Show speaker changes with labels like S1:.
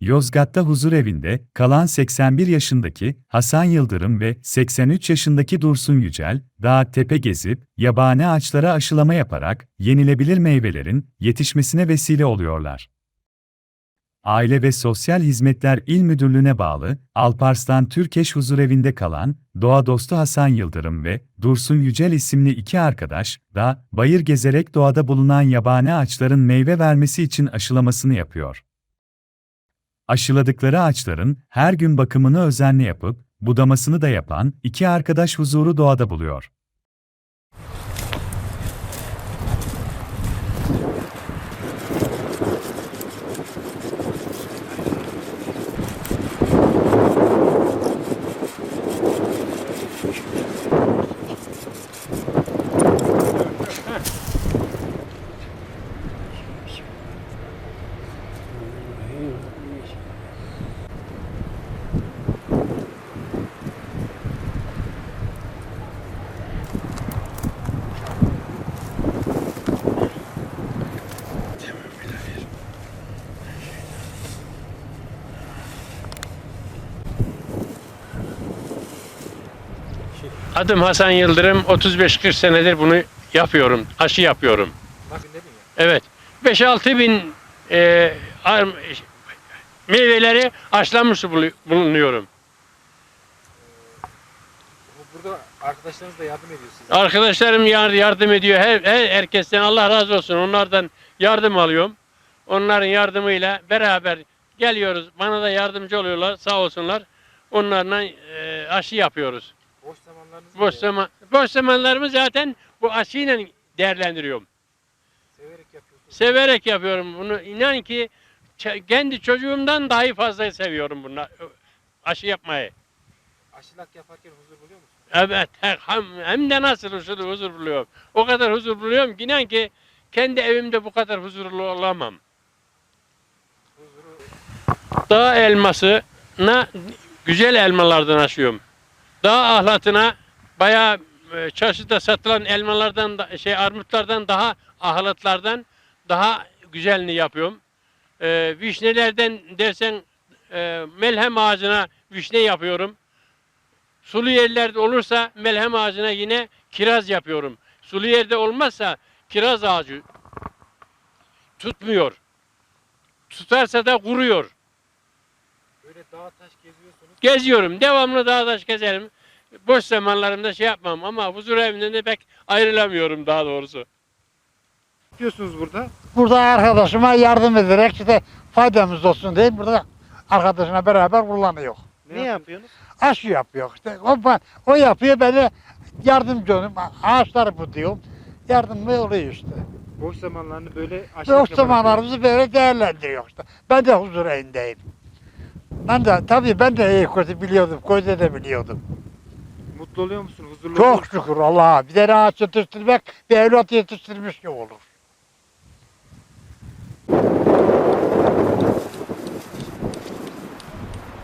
S1: Yozgat'ta huzur evinde kalan 81 yaşındaki Hasan Yıldırım ve 83 yaşındaki Dursun Yücel, dağ tepe gezip yabani ağaçlara aşılama yaparak yenilebilir meyvelerin yetişmesine vesile oluyorlar. Aile ve Sosyal Hizmetler İl Müdürlüğü'ne bağlı Alparslan Türkeş Huzurevinde kalan doğa dostu Hasan Yıldırım ve Dursun Yücel isimli iki arkadaş da bayır gezerek doğada bulunan yabani ağaçların meyve vermesi için aşılamasını yapıyor. Aşıladıkları ağaçların her gün bakımını özenle yapıp budamasını da yapan iki arkadaş huzuru doğada buluyor.
S2: Adım Hasan Yıldırım. 35-40 senedir bunu yapıyorum. Aşı yapıyorum. Evet. 5-6 bin e, meyveleri aşılamış bulu- bulunuyorum.
S3: Burada arkadaşlarınız da yardım ediyor size.
S2: Arkadaşlarım yar- yardım ediyor. Her, her herkesten Allah razı olsun. Onlardan yardım alıyorum. Onların yardımıyla beraber geliyoruz. Bana da yardımcı oluyorlar. Sağ olsunlar. Onlarla e, aşı yapıyoruz.
S3: Zamanlarınızı
S2: Boş zaman boş zamanlarımı zaten bu aşıyla değerlendiriyorum.
S3: severek yapıyorsunuz.
S2: Severek yapıyorum bunu. İnan ki kendi çocuğumdan dahi fazla seviyorum bunu. Aşı yapmayı.
S3: Aşılak yaparken huzur buluyor musunuz?
S2: Evet, he- hem, hem de nasıl huzur, huzur buluyorum. O kadar huzur buluyorum ki inan ki kendi evimde bu kadar huzurlu olamam.
S3: Huzuru
S2: Dağ elmasına güzel elmalardan aşıyorum. Dağ ahlatına bayağı e, çarşıda satılan elmalardan da, şey armutlardan daha ahlatlardan daha güzelini yapıyorum. E, vişnelerden dersen e, melhem ağacına vişne yapıyorum. Sulu yerlerde olursa melhem ağacına yine kiraz yapıyorum. Sulu yerde olmazsa kiraz ağacı tutmuyor. Tutarsa da kuruyor.
S3: böyle dağ taş geziyorsunuz.
S2: Geziyorum. Devamlı dağdaş gezerim. Boş zamanlarımda şey yapmam ama huzur evinden de pek ayrılamıyorum daha doğrusu.
S3: Ne yapıyorsunuz burada?
S4: Burada arkadaşıma yardım ederek işte faydamız olsun diye burada arkadaşına beraber kullanıyor.
S3: Ne, yapıyorsunuz?
S4: Aşı yapıyor işte. O, o yapıyor ben de yardımcı oluyorum. Ağaçları buduyorum. Yardımcı oluyor işte.
S3: Boş zamanlarını böyle aşılak
S4: Boş zamanlarımızı böyle değerlendiriyor işte. Ben de huzur evindeyim. Ben de tabii ben de iyi kötü biliyordum. Kötü de biliyordum.
S3: Mutlu oluyor musun? Huzurlu oluyor
S4: Çok
S3: musun?
S4: şükür Allah'a. Bir tane ağaç yetiştirmek bir evlat yetiştirmiş gibi olur.